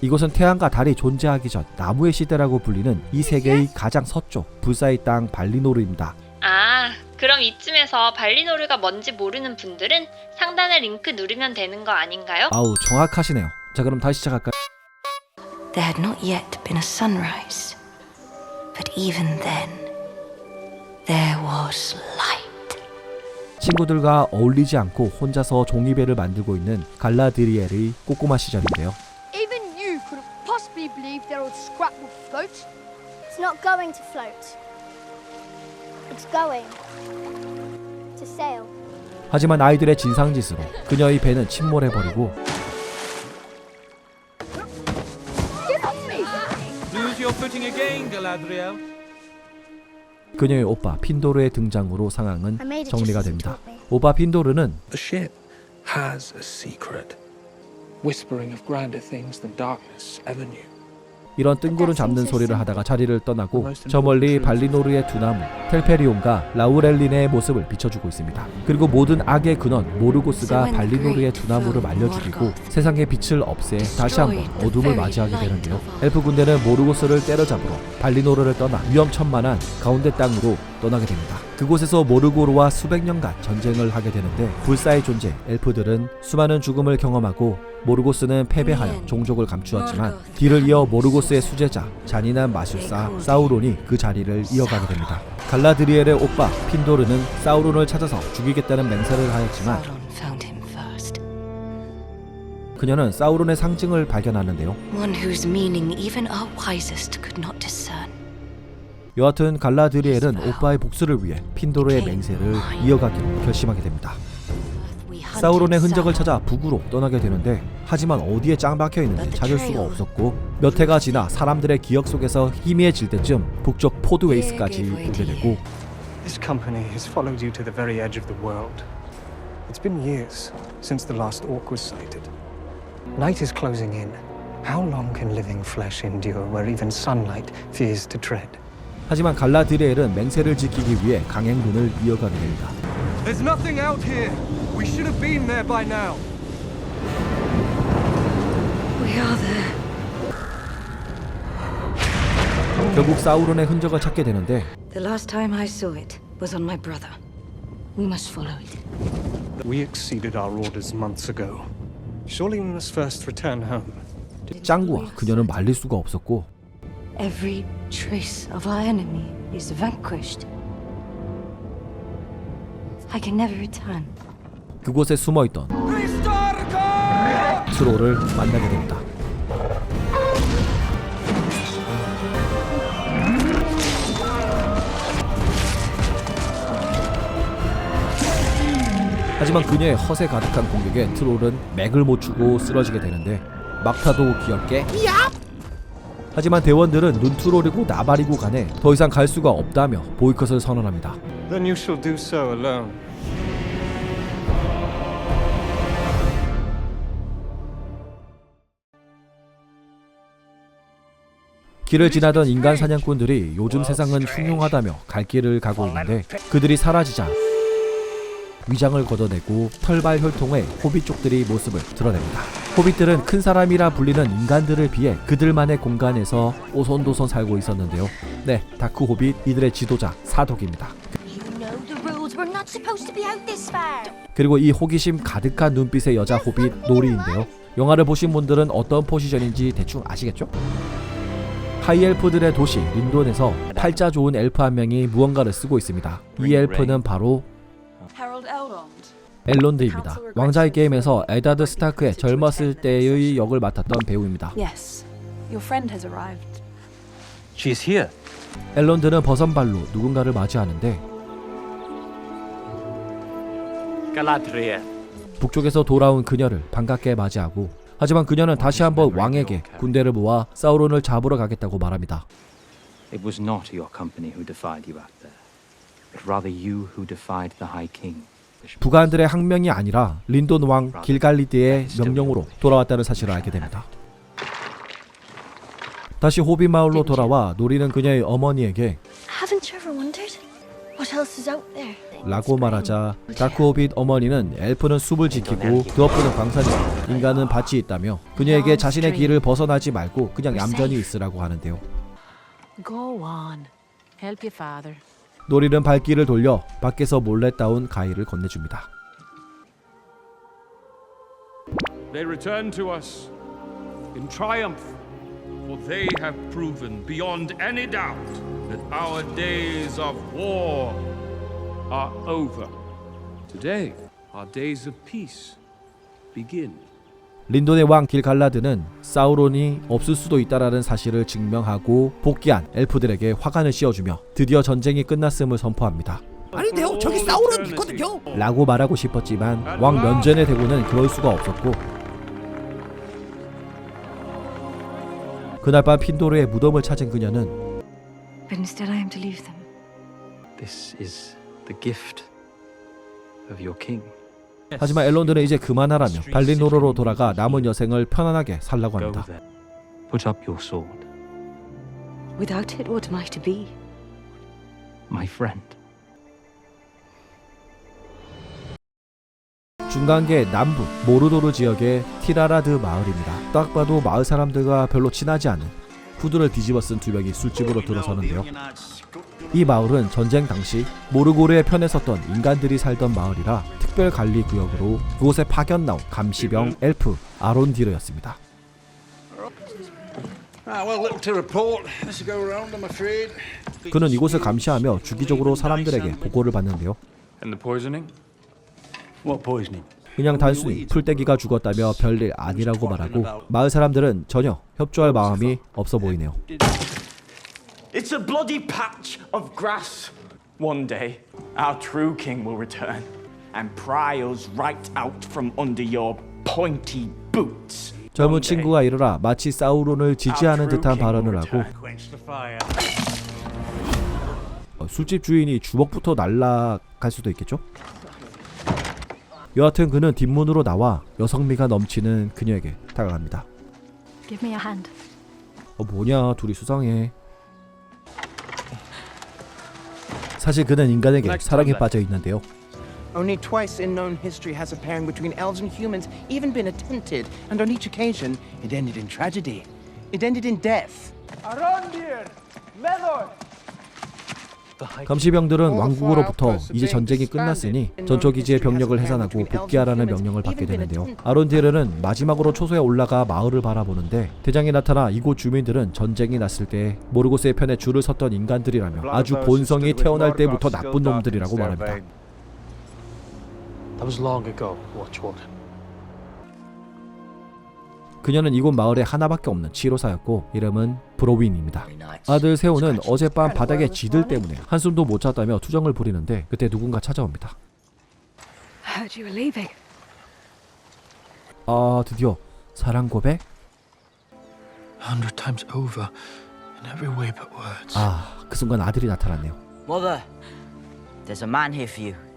이곳은 태양과 달이 존재하기 전 나무의 시대라고 불리는 이 세계의 가장 서쪽 불사의 땅 발리노르입니다. 아, 그럼 이쯤에서 발리노르가 뭔지 모르는 분들은 상단의 링크 누르면 되는 거 아닌가요? 아우 정확하시네요. 자 그럼 다시 시작할까요? There had not yet been a sunrise. But even then, there was light. 친구들과 어울리지 않고 혼자서 종이배를 만들고 있는 갈라드리엘의 꼬꼬마 시절인데요. Believe their old scrap would float. It's not going to float. It's going to sail. 하지만 아이들의 진상짓으로 그녀의 배는 침몰해버리고 Lose your footing again, Galadriel. 그녀의 오빠 핀도르의 등장으로 상황은 정리가 됩니다. 오빠 핀도르는 The ship has a secret, whispering of grander things than darkness ever knew. 이런 뜬구름 잡는 소리를 하다가 자리를 떠나고 저 멀리 발리노르의 두 나무 텔페리온과 라우렐린의 모습을 비춰주고 있습니다. 그리고 모든 악의 근원 모르고스가 발리노르의 두 나무를 말려 죽이고 세상의 빛을 없애 다시 한번 어둠을 맞이하게 되는데요. 엘프 군대는 모르고스를 때려잡으러 발리노르를 떠나 위험천만한 가운데 땅으로 떠나게 됩니다. 그곳에서 모르고르와 수백 년간 전쟁을 하게 되는데 불사의 존재 엘프들은 수많은 죽음을 경험하고 모르고스는 패배하여 종족을 감추었지만 뒤를 이어 모르고스의 수제자 잔인한 마술사 사우론이 그 자리를 이어가게 됩니다. 갈라드리엘의 오빠 핀도르는 사우론을 찾아서 죽이겠다는 맹세를 하였지만. 그녀는 사우론의 상징을 발견하는데요. 여하튼 갈라드리엘은 오빠의 복수를 위해 핀도르의 맹세를 이어가기로 결심하게 됩니다. 사우론의 흔적을. 찾아 북으로 떠나게 되는데 하지만 어디에 짱 박혀 있는지 찾을 수가 없었고 몇 해가 지나 사람들의 기억 속에서 희미해질 때쯤 북쪽 포드웨이스까지 오게 되고 This company has followed you to the very edge of the world. It's been years since the last orc was sighted. Night is closing in. How long can living flesh endure where even sunlight fears to tread? 하지만 갈라드리엘은 맹세를 지키기 위해 강행군을 이어가게 됩니다. There's nothing out here. We should have been there by now. We are there. 결국 사우론의 흔적을 찾게 되는데 The last time I saw it was on my brother. We must follow it. We exceeded our orders months ago. Surely we must first return home. 짱구와 그녀는 말릴 수가 없었고 Every trace of our enemy is vanquished. I can never return. 그곳에 숨어있던 트롤을 만나게 됩니다. 하지만 그녀의 허세 가득한 공격에 트롤은 맥을 못 추고 쓰러지게 되는데 막타도 귀엽게 하지만 대원들은 눈트롤이고 나발이고 간에 더 이상 갈 수가 없다며 보이콧을 선언합니다. Then you shall do so alone. 길을 지나던 인간 사냥꾼들이 요즘 세상은 흉흉하다며 갈 길을 가고 있는데 그들이 사라지자 위장을 걷어내고 털발 혈통의 호빗족들이 모습을 드러냅니다. 호빗들은 큰 사람이라 불리는 인간들을 비해 그들만의 공간에서 오손도손 살고 있었는데요. 네, 다크 호빗 이들의 지도자 사독입니다. You know the rules. We're not supposed to be out this far. 그리고 이 호기심 가득한 눈빛의 여자 호빗 노리인데요. 영화를 보신 분들은 어떤 포지션인지 대충 아시겠죠? 하이엘프들의 도시 린돈에서 팔자 좋은 엘프 한 명이 무언가를 쓰고 있습니다. 이 엘프는 바로 Harold Elrond. 엘론드입니다. 왕자의 게임에서 에다드 스타크의 젊었을 때의 역을 맡았던 배우입니다. Yes, your friend has arrived. She's here. 엘론드는 버선발로 누군가를 맞이하는데 Galadriel. 북쪽에서 돌아온 그녀를 반갑게 맞이하고 하지만 그녀는 다시 한번 왕에게 군대를 모아 사우론을 잡으러 가겠다고 말합니다. It was not your company who defied you out there, but rather you who defied the High King. 부관들의 항명이 아니라 린돈 왕 길갈리드의 명령으로 돌아왔다는 사실을 알게 됩니다. 다시 호비 마을로 돌아와 노리는 그녀의 어머니에게 Haven't you ever wondered What else is out there? 라고 말하자 다크 호빗 어머니는 엘프는 숲을 지키고 드워프는 광산이고 인간은 밭이 있다며 그녀에게 자신의 길을 벗어나지 말고 그냥 얌전히 있으라고 하는데요. 노리는 발길을 돌려 밖에서 몰래 따온 가위를 건네줍니다. They return to us in triumph, for they have proven beyond any doubt that our days of war are over. Today, our days of peace begin. 린돈의 왕 길 갈라드는 사우론이 없을 수도 있다라는 사실을 증명하고 복귀한 엘프들에게 화관을 씌워주며 드디어 전쟁이 끝났음을 선포합니다. 아닌데요, 저기 사우론 있거든요. 라고 말하고 싶었지만 왕 면전에 대고는 그럴 수가 없었고 그날 밤 핀도르의 무덤을 찾은 그녀는 But instead, I am to leave them. This is the gift of your king. 하지만 엘론드는 이제 그만하라며 발리노르로 돌아가 남은 여생을 편안하게 살라고 합니다. Put up your sword, Without it, what am I to be? my friend. 중간계 남부 모르도르 지역의 티라라드 마을입니다. 딱 봐도 마을 사람들과 별로 친하지 않은 후드를 뒤집어 쓴 두 명이 술집으로 들어서는데요. 이 마을은 전쟁 당시 모르고르의 편에 섰던 인간들이 살던 마을이라 특별 관리 구역으로 그곳에 파견 나온 감시병 엘프 아론디르였습니다. Ah, well, little to report. Let's go around, I'm afraid. 그는 이곳을 감시하며 주기적으로 사람들에게 보고를 받는데요. 그냥 단순히 풀떼기가 죽었다며 별일 아니라고 말하고 마을 사람들은 전혀 협조할 마음이 없어 보이네요. It's a bloody patch of grass. One day, our true king will return and pry us right out from under your pointy boots. 젊은 친구가 일어나 마치 사우론을 지지하는 듯한 발언을 하고. 어, 술집 주인이 주먹부터 날라갈 수도 있겠죠? 여하튼 그는 뒷문으로 나와 여성미가 넘치는 그녀에게 다가갑니다. Give me a hand. 어 뭐냐 둘이 수상해. 사실 그는 인간에게 사랑에 빠져 있는데요. Only twice in known history has a pairing between elves and humans even been attempted, and on each occasion, it ended in tragedy. It ended in death. Arondir! Medor! 감시병들은 왕국으로부터 이제 전쟁이 끝났으니 전초기지의 병력을 해산하고 복귀하라는 명령을 받게 되는데요. 아론디르는 마지막으로 초소에 올라가 마을을 바라보는데 대장이 나타나 이곳 주민들은 전쟁이 났을 때 모르고스의 편에 줄을 섰던 인간들이라며 아주 본성이 태어날 때부터 나쁜 놈들이라고 말합니다. That was long ago, Watchwarden. 그녀는 이곳 마을에 하나밖에 없는 치료사였고 이름은 브로윈입니다. 아들 세오는 어젯밤 바닥에 쥐들 때문에 한숨도 못 잤다며 투정을 부리는데 그때 누군가 찾아옵니다. 아 드디어 사랑 고백? A hundred times over, in every way but words. 아그 순간 아들이 나타났네요. Mother, there's a man here for you.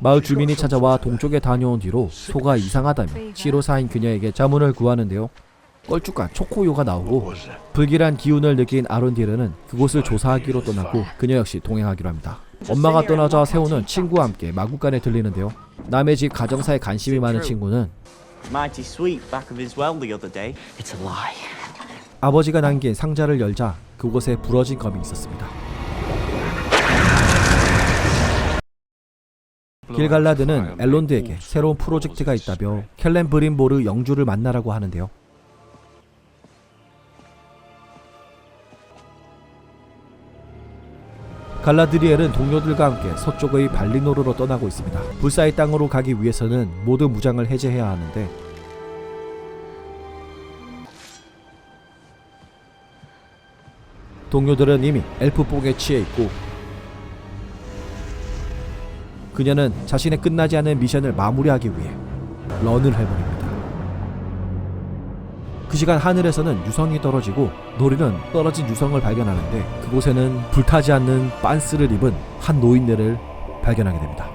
마을 주민이 찾아와 동쪽에 다녀온 뒤로 소가 이상하다며 치료사인 그녀에게 자문을 구하는데요. 껄쭉한 초코요가 나오고 불길한 기운을 느낀 아론디르는 그곳을 조사하기로 떠나고 그녀 역시 동행하기로 합니다. 엄마가 떠나자 세오는 친구와 함께 마구간에 들리는데요. 남의 집 가정사에 관심이 많은 친구는 Mighty sweet back of his well the other day. It's a lie. 아버지가 남긴 상자를 열자 그곳에 부러진 검이 있었습니다. 길갈라드는 엘론드에게 새로운 프로젝트가 있다며 켈렌 브림보르 영주를 만나라고 하는데요. 갈라드리엘은 동료들과 함께 서쪽의 발리노르로 떠나고 있습니다. 불사의 땅으로 가기 위해서는 모두 무장을 해제해야 하는데 동료들은 이미 엘프복에 취해 있고 그녀는 자신의 끝나지 않은 미션을 마무리하기 위해 런을 해버립니다. 그 시간 하늘에서는 유성이 떨어지고 노리는 떨어진 유성을 발견하는데 그곳에는 불타지 않는 빤스를 입은 한 노인네를 발견하게 됩니다.